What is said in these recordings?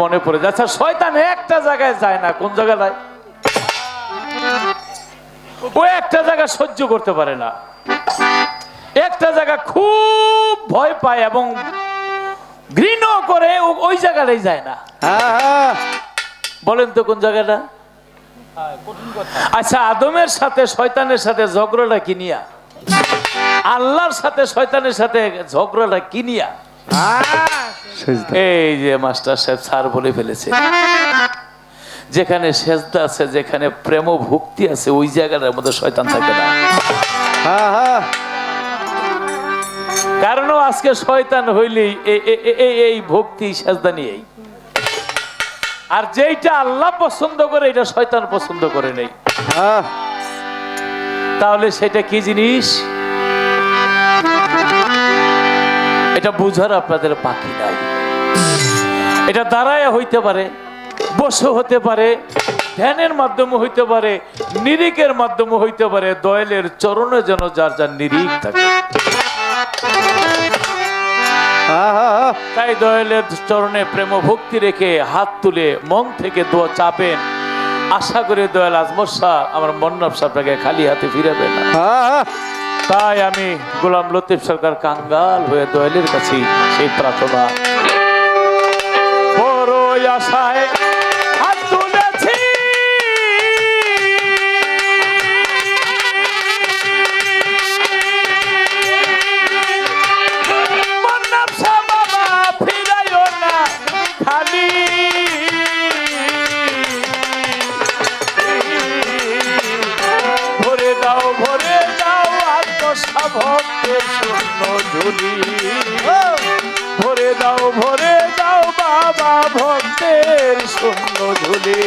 মনে পড়ে যাচ্ছে শয়তান একটা জায়গায় যায় না কোন জায়গায় যায়? ও একটা জায়গা সহ্য করতে পারে না। একটা জায়গা খুব ভয় পায় এবং ঘৃণ করে ওই জায়গাটাই যায় না। হ্যাঁ হ্যাঁ। বলেন তো কোন জায়গাটা? আচ্ছা আদমের সাথে শয়তানের সাথে ঝগড়াটা কিনিয়া আল্লাহর সাথে শয়তানের সাথে ঝগড়াটা কিনিয়া। এই যে মাস্টার সাহেব স্যার বলে ফেলেছে। যেখানে সেজদা আছে যেখানে প্রেম ভক্তি আছে ওই জায়গাটার মধ্যে শয়তান থাকে না। হ্যাঁ হ্যাঁ। কারণ আজকে শয়তান হইলেই এই ভক্তি সেজদা নিয়েই। আর যেইটা আল্লাহ পছন্দ করে এটা শয়তান পছন্দ করে নেই। হ্যাঁ। তাহলে সেটা কি জিনিস? এটা বুঝার আপনাদের বাকি নাই। এটা দাঁড়ায় হইতে পারে বসে হতে পারে ধ্যানের মাধ্যমে হইতে পারে নিরিকের মাধ্যমে হইতে পারে দয়ালের চরণে যেন যার যার নিরিক থাকে। তাই দয়ালের চরণে প্রেম ভক্তি রেখে হাত তুলে মন থেকে দোয়া চাপেন। আশা করে দয়াল আজমর শাহ আমার মন্নব সাহেবটাকে খালি হাতে ফিরাবে না। তাই আমি গোলাম লতিফ সরকার কাঙ্গাল হয়ে দোয়ালির কাছে সেই প্রার্থনা। বড় আশায় শূন্য ঝুলি। ভরে দাও ভরে দাও বাবা ভক্তের শূন্য ঝুলি।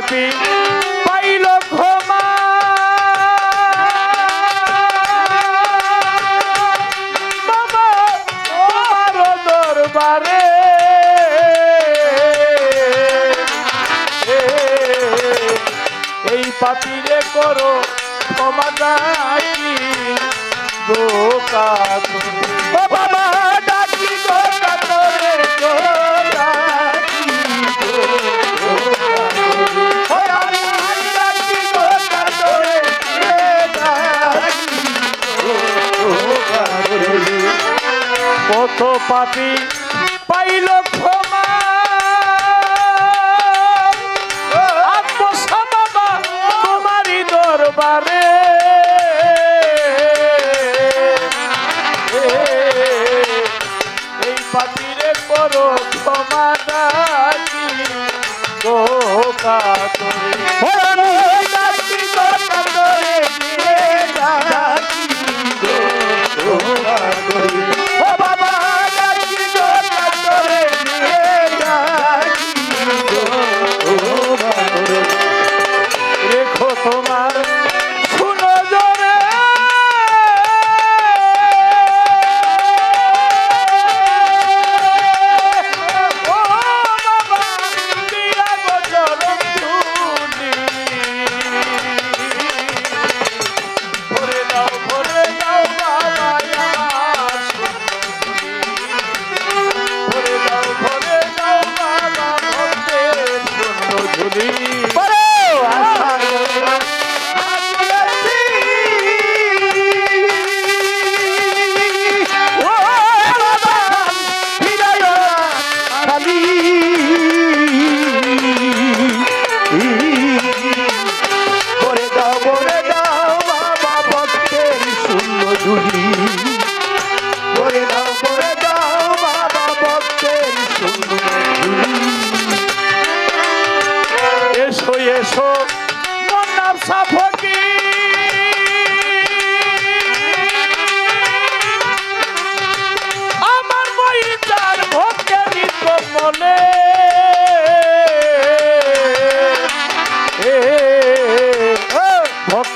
পাপি পাইল ক্ষমা। দরবারে। এই পাপিরে করো ক্ষমা ডাকি বোকা পাপি পাইল ক্ষমা। বাবা তোমারই দরবারে। এই পাপিরে করো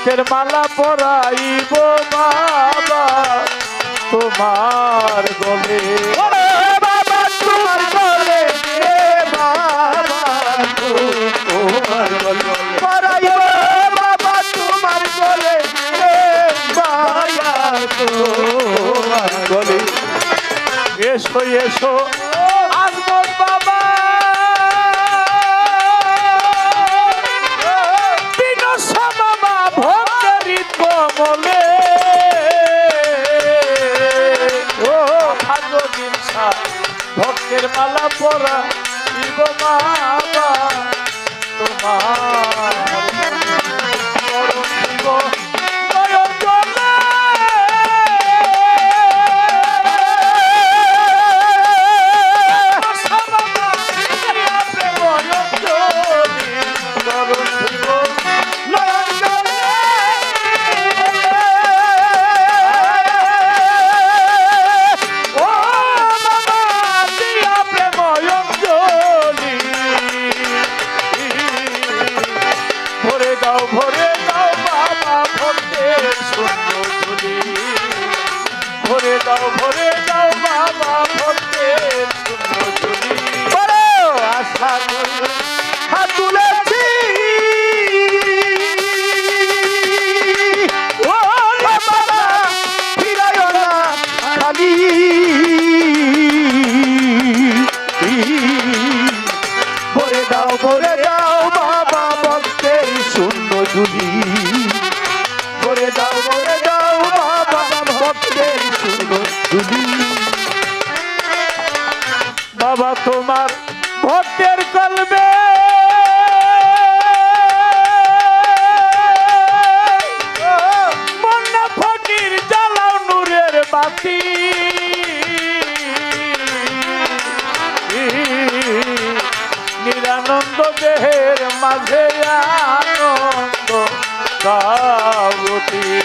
মুখের মালা পরাইব বাবা বাবা তোমার গলে। পরাইব বাবা তোমার গলে। বাবা তোমার গলে। এসো এসো। পরা আমার ভক্তের কলবে মন্না ফকির জ্বালাও নিরানন্দ দেহের মাঝে আনন্দ কাবতী।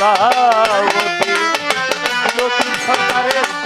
সরকার। সরকারের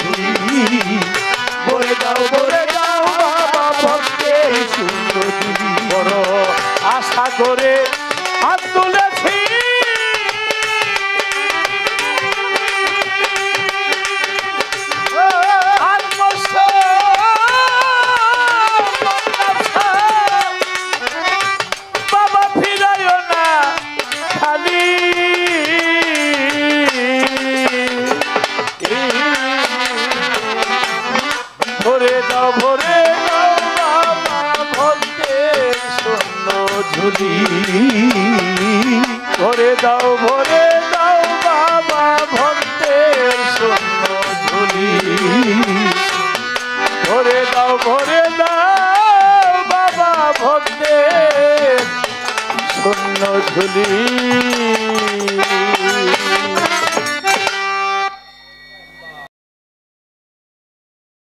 Thank you. Hallelujah.